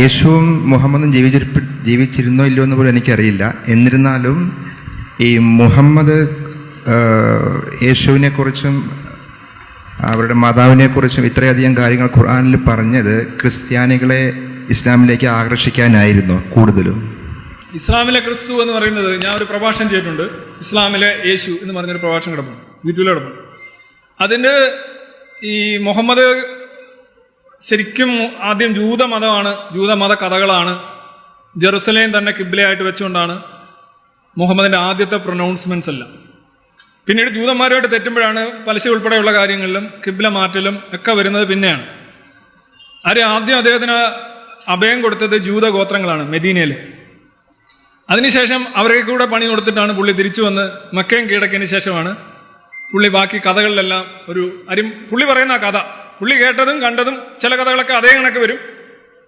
യേശുവും മുഹമ്മദും ജീവിച്ചിരിപ്പ് ജീവിച്ചിരുന്നോ ഇല്ലയോ എന്ന് പോലും എനിക്കറിയില്ല. എന്നിരുന്നാലും ഈ മുഹമ്മദ് യേശുവിനെക്കുറിച്ചും അവരുടെ മാതാവിനെക്കുറിച്ചും ഇത്രയധികം കാര്യങ്ങൾ ഖുർആാനിൽ പറഞ്ഞത് ക്രിസ്ത്യാനികളെ ഇസ്ലാമിലേക്ക് ആകർഷിക്കാനായിരുന്നു കൂടുതലും. ഇസ്ലാമിലെ ക്രിസ്തു എന്ന് പറയുന്നത് ഞാൻ ഒരു പ്രഭാഷണം ചെയ്തിട്ടുണ്ട്. ഇസ്ലാമിലെ യേശു എന്ന് പറഞ്ഞൊരു പ്രഭാഷണം കിടപ്പുണ്ട്. യൂട്യൂബിൽ കിടപ്പുണ്ട്. അതിന്റെ ഈ മുഹമ്മദ് ശരിക്കും ആദ്യം ജൂതമതമാണ് ജൂതമത കഥകളാണ് ജെറുസലേം തന്നെ കിബിലയായിട്ട് വെച്ചുകൊണ്ടാണ് മുഹമ്മദിന്റെ ആദ്യത്തെ പ്രൊനൗൺസ്മെന്റ്സ് എല്ലാം. പിന്നീട് ജൂതന്മാരുമായിട്ട് തെറ്റുമ്പോഴാണ് പലിശ ഉൾപ്പെടെയുള്ള കാര്യങ്ങളിലും കിബില മാറ്റലും ഒക്കെ വരുന്നത് പിന്നെയാണ്. ആര് ആദ്യം അദ്ദേഹത്തിന് അഭയം കൊടുത്തത് ജൂത ഗോത്രങ്ങളാണ് മെദീനയിൽ അതിനുശേഷം അവർക്ക് കൂടെ പണി കൊടുത്തിട്ടാണ് പുള്ളി തിരിച്ചു വന്ന് മക്കയും കീഴടക്കിയതിന് ശേഷമാണ് പുള്ളി ബാക്കി കഥകളിലെല്ലാം ഒരു അരി പുള്ളി പറയുന്ന കഥ പുള്ളി കേട്ടതും കണ്ടതും ചില കഥകളൊക്കെ അതേ കണക്ക് വരും.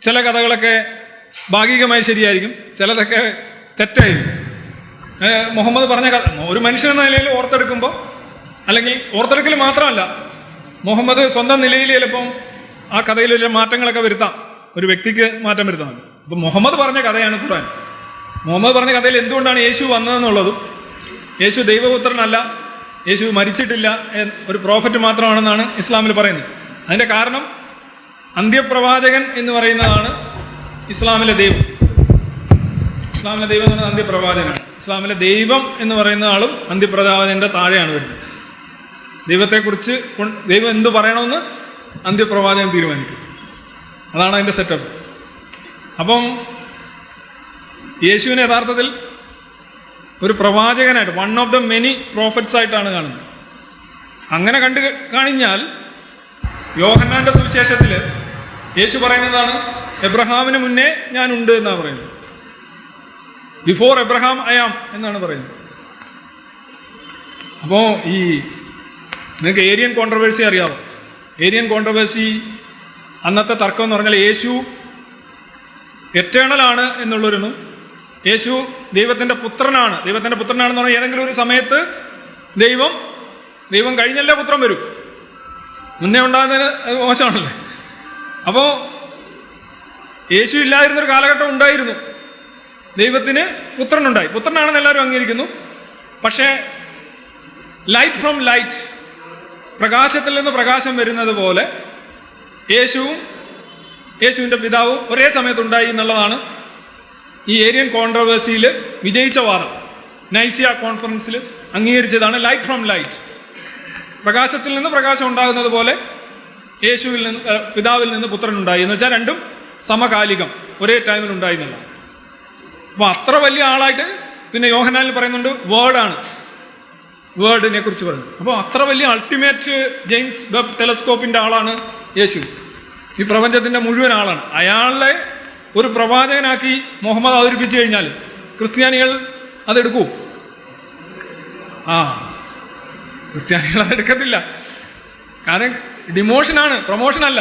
ചില കഥകളൊക്കെ ഭാഗികമായി ശരിയായിരിക്കും ചിലതൊക്കെ തെറ്റായിരിക്കും. മുഹമ്മദ് പറഞ്ഞ കഥ ഒരു മനുഷ്യൻ എന്ന നിലയിൽ ഓർത്തെടുക്കുമ്പോൾ അല്ലെങ്കിൽ ഓർത്തെടുക്കൽ മാത്രമല്ല മുഹമ്മദ് സ്വന്തം നിലയിൽ ചിലപ്പം ആ കഥയിൽ ചില മാറ്റങ്ങളൊക്കെ വരുത്താം. ഒരു വ്യക്തിക്ക് മാറ്റം വരുത്താം അപ്പം മുഹമ്മദ് പറഞ്ഞ കഥയാണ് ഖുർആൻ. മുഹമ്മദ് പറഞ്ഞ കഥയിൽ എന്തുകൊണ്ടാണ് യേശു വന്നതെന്നുള്ളതും യേശു ദൈവപുത്രനല്ല യേശു മരിച്ചിട്ടില്ല ഒരു പ്രോഫറ്റ് മാത്രമാണെന്നാണ് ഇസ്ലാമിൽ പറയുന്നത്. അതിന്റെ കാരണം അന്ത്യപ്രവാചകൻ എന്ന് പറയുന്നതാണ് ഇസ്ലാമിലെ ദൈവം. ഇസ്ലാമിലെ ദൈവം എന്ന് പറയുന്നത് അന്ത്യപ്രവാചകനാണ്. ഇസ്ലാമിലെ ദൈവം എന്ന് പറയുന്ന ആളും അന്ത്യപ്രവാചകന്റെ താഴെയാണ് വരുന്നത്. ദൈവത്തെക്കുറിച്ച് ദൈവം എന്ത് പറയണമെന്ന് അന്ത്യപ്രവാചകൻ തീരുമാനിക്കും. അതാണ് അതിന്റെ സെറ്റപ്പ് അപ്പം യേശുവിനെ യഥാർത്ഥത്തിൽ ഒരു പ്രവാചകനായിട്ട് one of the many prophets ആയിട്ടാണ് കാണുന്നത്. അങ്ങനെ കണ്ടു കഴിഞ്ഞാൽ യോഹന്നാന്റെ സുവിശേഷത്തിൽ യേശു പറയുന്നതാണ് എബ്രഹാമിന് മുന്നേ ഞാൻ ഉണ്ട് എന്നാണ് പറയുന്നത് ബിഫോർ എബ്രഹാം അയാം എന്നാണ് പറയുന്നത്. അപ്പോൾ ഈ നിങ്ങൾക്ക് ഏരിയൻ കോൺട്രവേഴ്സി അറിയാമോ ഏരിയൻ കോൺട്രവേഴ്സി അന്നത്തെ തർക്കം എന്ന് പറഞ്ഞാൽ യേശു എറ്റേണൽ ആണ് എന്നുള്ളൊരെന്നും യേശു ദൈവത്തിന്റെ പുത്രനാണ്. ദൈവത്തിന്റെ പുത്രനാണെന്ന് പറഞ്ഞാൽ ഏതെങ്കിലും ഒരു സമയത്ത് ദൈവം ദൈവം കഴിഞ്ഞല്ലേ പുത്രം വരും. മുന്നേ ഉണ്ടാകുന്നതിന് മോശമാണല്ലേ? അപ്പോൾ യേശു ഇല്ലാതിരുന്നൊരു കാലഘട്ടം ഉണ്ടായിരുന്നു. ദൈവത്തിന് പുത്രനുണ്ടായി. പുത്രനാണെന്ന് എല്ലാവരും അംഗീകരിക്കുന്നു. പക്ഷേ ലൈറ്റ് ഫ്രം ലൈറ്റ് പ്രകാശത്തിൽ നിന്ന് പ്രകാശം വരുന്നത് പോലെ യേശുവും യേശുവിന്റെ പിതാവും ഒരേ സമയത്തുണ്ടായി എന്നുള്ളതാണ് ഈ ഏരിയൻ കോൺട്രവേഴ്സിയിൽ വിജയിച്ച വാദം. നൈസിയ കോൺഫറൻസിൽ അംഗീകരിച്ചതാണ് ലൈറ്റ് ഫ്രം ലൈറ്റ് പ്രകാശത്തിൽ നിന്ന് പ്രകാശം ഉണ്ടാകുന്നത് പോലെ യേശുവിൽ നിന്ന് പിതാവിൽ നിന്ന് പുത്രൻ ഉണ്ടായി എന്ന് വെച്ചാൽ രണ്ടും സമകാലികം. ഒരേ ടൈമിൽ ഉണ്ടായി എന്നുള്ളതാണ് അപ്പൊ അത്ര വലിയ ആളായിട്ട് പിന്നെ യോഹനാലിൽ പറയുന്നുണ്ട് വേർഡാണ്. വേർഡിനെ കുറിച്ച് പറഞ്ഞു അപ്പോൾ അത്ര വലിയ അൾട്ടിമേറ്റ് ജെയിംസ് വെബ് ടെലസ്കോപ്പിന്റെ ആളാണ് യേശു. ഈ പ്രപഞ്ചത്തിന്റെ മുഴുവൻ ആളാണ്. അയാളെ ഒരു പ്രവാചകനാക്കി മുഹമ്മദ് അവതരിപ്പിച്ചു കഴിഞ്ഞാൽ ക്രിസ്ത്യാനികൾ അതെടുക്കൂ. ആ. ക്രിസ്ത്യാനികൾ അതെടുക്കത്തില്ല കാരണം ഡിമോഷനാണ് പ്രൊമോഷൻ അല്ല.